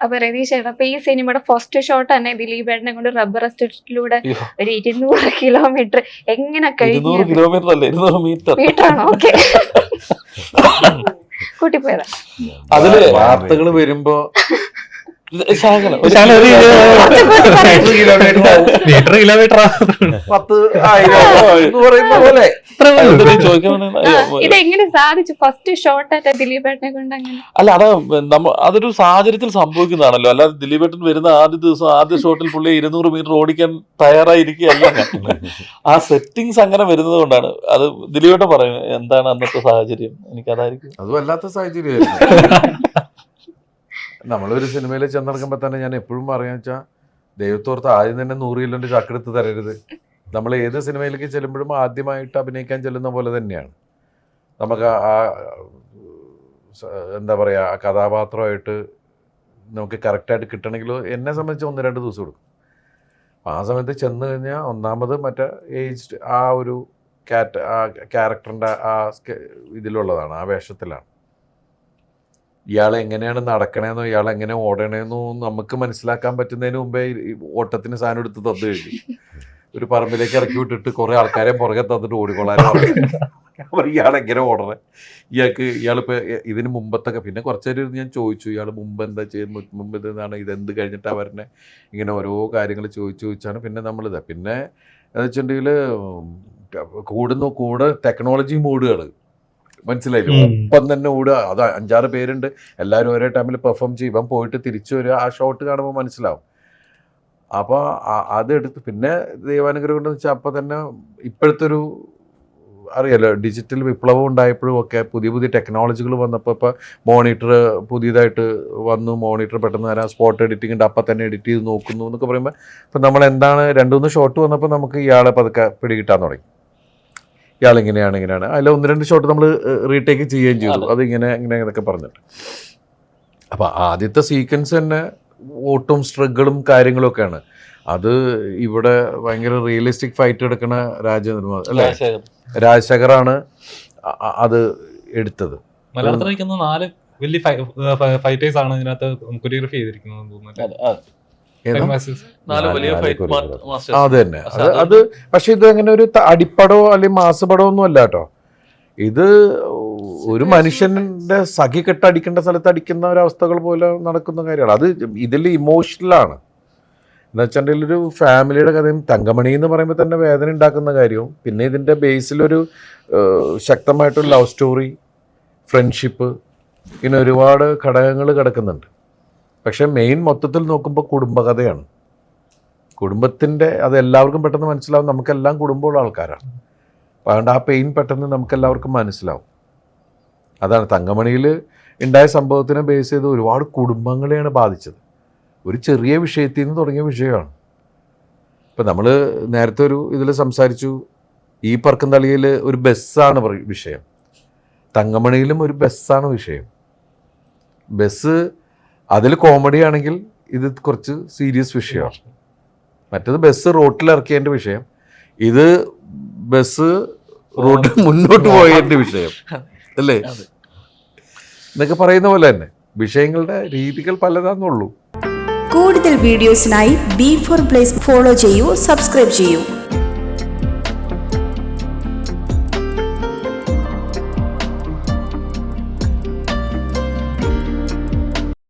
അപ്പൊ രതീഷ് ചേട്ടാ അപ്പൊ ഈ സിനിമയുടെ ഫസ്റ്റ് ഷോട്ട് തന്നെ ദിലീപേട്ടനെ കൊണ്ട് റബ്ബർ എസ്റ്റേറ്റിലൂടെ ഒരു ഇരുന്നൂറ് കിലോമീറ്റർ എങ്ങനെ കഴിഞ്ഞു കിലോമീറ്റർ അല്ല? ഇരുന്നൂറ് മീറ്റർ മീറ്ററാണോ ഓക്കെ കൂട്ടിപ്പോയതാ. അതിൽ വാർത്തകൾ വരുമ്പോ മീറ്റർ കിലോമീറ്റർ. പത്ത് ആയിരം എന്ന് പറയുന്ന പോലെ. ഇതെങ്ങനെ സാധിച്ചു? ഫസ്റ്റ് ഷോട്ട് ദിലീപേട്ടനെ കൊണ്ട് അങ്ങനെ? അല്ല അതാ നമ്മ അതൊരു സാഹചര്യത്തിൽ സംഭവിക്കുന്നതാണല്ലോ. അല്ലാതെ ദിലീപേട്ടൻ വരുന്ന ആദ്യ ദിവസം ആദ്യ ഷോട്ടിൽ പുള്ളി ഇരുന്നൂറ് മീറ്റർ ഓടിക്കാൻ തയ്യാറായിരിക്കുകയല്ല. ആ സെറ്റിങ്സ് അങ്ങനെ വരുന്നത് കൊണ്ടാണ് അത് ദിലീപേട്ടൻ പറയുന്നത് എന്താണ് അന്നത്തെ സാഹചര്യം? എനിക്ക് അതായിരിക്കും അത് വല്ലാത്ത സാഹചര്യമായിരുന്നു. നമ്മളൊരു സിനിമയിൽ ചെന്നിറങ്ങുമ്പോൾ തന്നെ ഞാൻ എപ്പോഴും പറയാന്ന് വെച്ചാൽ ദൈവത്തോർത്ത് ആദ്യം തന്നെ നൂറ് കിലോന്റെ ചാക്കെടുത്ത് തരരുത്. നമ്മൾ ഏത് സിനിമയിലേക്ക് ചെല്ലുമ്പോഴും ആദ്യമായിട്ട് അഭിനയിക്കാൻ ചെല്ലുന്ന പോലെ തന്നെയാണ്. നമുക്ക് ആ- എന്താ പറയുക ആ കഥാപാത്രമായിട്ട് നമുക്ക് കറക്റ്റായിട്ട് കിട്ടണമെങ്കിൽ എന്നെ സംബന്ധിച്ച് ഒന്ന് രണ്ട് ദിവസം എടുക്കും. ആ സമയത്ത് ചെന്ന് കഴിഞ്ഞാൽ ഒന്നാമത് മറ്റേ ഏജ്ഡ് ആ ഒരു ക്യാറ്റ് ആ ക്യാരക്ടറിന്റെ ആ ഇതിലുള്ളതാണ് ആ വേഷത്തിലാണ്. ഇയാൾ എങ്ങനെയാണ് നടക്കണേന്നോ ഇയാൾ എങ്ങനെ ഓടണേന്നോ നമുക്ക് മനസ്സിലാക്കാൻ പറ്റുന്നതിന് മുമ്പേ ഓട്ടത്തിന് സാധനം എടുത്ത് തന്നു കഴിഞ്ഞു. ഒരു പറമ്പിലേക്ക് ഇറക്കി വിട്ടിട്ട് കുറെ ആൾക്കാരെ പുറകെ തന്നിട്ട് ഓടിക്കൊള്ളാൻ ഇയാൾ എങ്ങനെ ഓടണേ? ഇയാൾക്ക് ഇയാളിപ്പോ ഇതിന് മുമ്പത്തൊക്കെ പിന്നെ കുറച്ചേരം ഞാൻ ചോദിച്ചു ഇയാൾ മുമ്പ് എന്താ ചെയ്യുന്നത് മുമ്പ് ഇതെന്താണ് ഇതെന്ത് കഴിഞ്ഞിട്ടാ വരണേ? ഇങ്ങനെ ഓരോ കാര്യങ്ങൾ ചോദിച്ചു ചോദിച്ചാണ് പിന്നെ നമ്മളിത് പിന്നെ എന്താ വെച്ചിട്ടുണ്ടെങ്കിൽ കൂടുന്നു കൂടെ ടെക്നോളജി മൂടുകൾ മനസ്സിലായില്ലേ. ഒപ്പം തന്നെ ഓടുക. അത് അഞ്ചാറ് പേരുണ്ട്. എല്ലാവരും ഒരേ ടൈമിൽ പെർഫോം ചെയ്യും. ഇവൻ പോയിട്ട് തിരിച്ചു വരിക. ആ ഷോട്ട് കാണുമ്പോൾ മനസ്സിലാവും. അപ്പോൾ അതെടുത്ത് പിന്നെ ദൈവാനുഗ്രഹം കൊണ്ടെന്ന് വെച്ചാൽ അപ്പോൾ തന്നെ ഇപ്പോഴത്തെ ഒരു അറിയാലോ ഡിജിറ്റൽ വിപ്ലവം ഉണ്ടായപ്പോഴും ഒക്കെ പുതിയ പുതിയ ടെക്നോളജികൾ വന്നപ്പോൾ ഇപ്പോൾ മോണിറ്റർ പുതിയതായിട്ട് വന്നു. മോണിറ്റർ പെട്ടെന്ന് തരാം സ്പോട്ട് എഡിറ്റിംഗ് ഉണ്ട്. അപ്പം തന്നെ എഡിറ്റ് ചെയ്ത് നോക്കുന്നു എന്നൊക്കെ പറയുമ്പോൾ ഇപ്പം നമ്മൾ എന്താണ് രണ്ട് മൂന്ന് ഷോട്ട് വന്നപ്പോൾ നമുക്ക് ഇയാളെ പതുക്കെ പിടികിട്ടാൻ തുടങ്ങി. ഇയാൾ ഇങ്ങനെയാണ്. ഇങ്ങനെയാണ് അതിൽ ഒന്ന് രണ്ട് ഷോട്ട് നമ്മൾ റീടേക്ക് ചെയ്യുകയും ചെയ്തു. അതിങ്ങനെ അത്. ഇങ്ങനെ ഇങ്ങനെ എന്നൊക്കെ പറഞ്ഞിട്ട്. അപ്പോൾ ആദ്യത്തെ സീക്വൻസ് തന്നെ ഓട്ടും സ്ട്രഗിളും കാര്യങ്ങളൊക്കെയാണ് അത് ഇവിടെ ഭയങ്കര റിയലിസ്റ്റിക് ഫൈറ്റ് എടുക്കണ രാജേന്ദ്രൻ അല്ലേ. രാജശേഖറാണ് അത് എടുത്തത്. മലയാളത്തിൽ നാല് വലിയ ഫൈറ്റേഴ്സ് ആണ് ഇതിനകത്ത് കൊറിയോഗ്രഫി ചെയ്തിരിക്കുന്നത് തോന്നുന്നു അതെ, തന്നെ. അത് പക്ഷെ ഇത് അങ്ങനെ ഒരു അടിപ്പടോ അല്ലെങ്കിൽ മാസപടോ ഒന്നും അല്ല കേട്ടോ. ഇത് ഒരു മനുഷ്യന്റെ സഖി കെട്ടടിക്കേണ്ട സ്ഥലത്ത് അടിക്കുന്ന ഒരവസ്ഥകൾ പോലെ നടക്കുന്ന കാര്യമാണ്. അത് ഇതിൽ ഇമോഷണലാണ് എന്ന് വെച്ചിട്ടുണ്ടെങ്കിൽ ഒരു ഫാമിലിയുടെ കഥയും തങ്കമണി എന്ന് പറയുമ്പോൾ തന്നെ വേദന ഉണ്ടാക്കുന്ന കാര്യവും പിന്നെ ഇതിന്റെ ബേസിലൊരു ശക്തമായിട്ടൊരു ലവ് സ്റ്റോറി ഫ്രണ്ട്ഷിപ്പ് ഇങ്ങനെ ഒരുപാട് ഘടകങ്ങൾ കിടക്കുന്നുണ്ട്. പക്ഷെ മെയിൻ മൊത്തത്തിൽ നോക്കുമ്പോൾ കുടുംബകഥയാണ്. കുടുംബത്തിന്റെ അത് എല്ലാവർക്കും പെട്ടെന്ന് മനസ്സിലാവും. നമുക്കെല്ലാം കുടുംബമുള്ള ആൾക്കാരാണ്. അപ്പോൾ അതുകൊണ്ട് ആ പെയിൻ പെട്ടെന്ന് നമുക്കെല്ലാവർക്കും മനസ്സിലാവും. അതാണ് തങ്കമണിയിൽ ഉണ്ടായ സംഭവത്തിനെ ബേസ് ചെയ്ത് ഒരുപാട് കുടുംബങ്ങളെയാണ് ബാധിച്ചത്. ഒരു ചെറിയ വിഷയത്തിൽ നിന്ന് തുടങ്ങിയ വിഷയമാണ്. ഇപ്പം നമ്മൾ നേരത്തെ ഒരു ഇതിൽ സംസാരിച്ചു. ഈ പറക്കും തളിയിൽ ഒരു ബസ്സാണ് വിഷയം. തങ്കമണിയിലും ഒരു ബസ്സാണ് വിഷയം. ബസ് അതിൽ കോമഡി ആണെങ്കിൽ ഇത് കുറച്ച് സീരിയസ് വിഷയമാണ്. മറ്റത് ബസ് റോട്ടിൽ ഇറക്കിയതിന്റെ വിഷയം. ഇത് ബസ് റോഡ് മുന്നോട്ട് പോയതിന്റെ വിഷയം. അല്ലേ. എന്നൊക്കെ പറയുന്ന പോലെ തന്നെ. വിഷയങ്ങളുടെ രീതികൾ പലതാന്നുള്ളൂ. കൂടുതൽ വീഡിയോസിനായി ബി ഫോർ പ്ലേസ് ഫോളോ ചെയ്യൂ സബ്സ്ക്രൈബ് ചെയ്യൂ.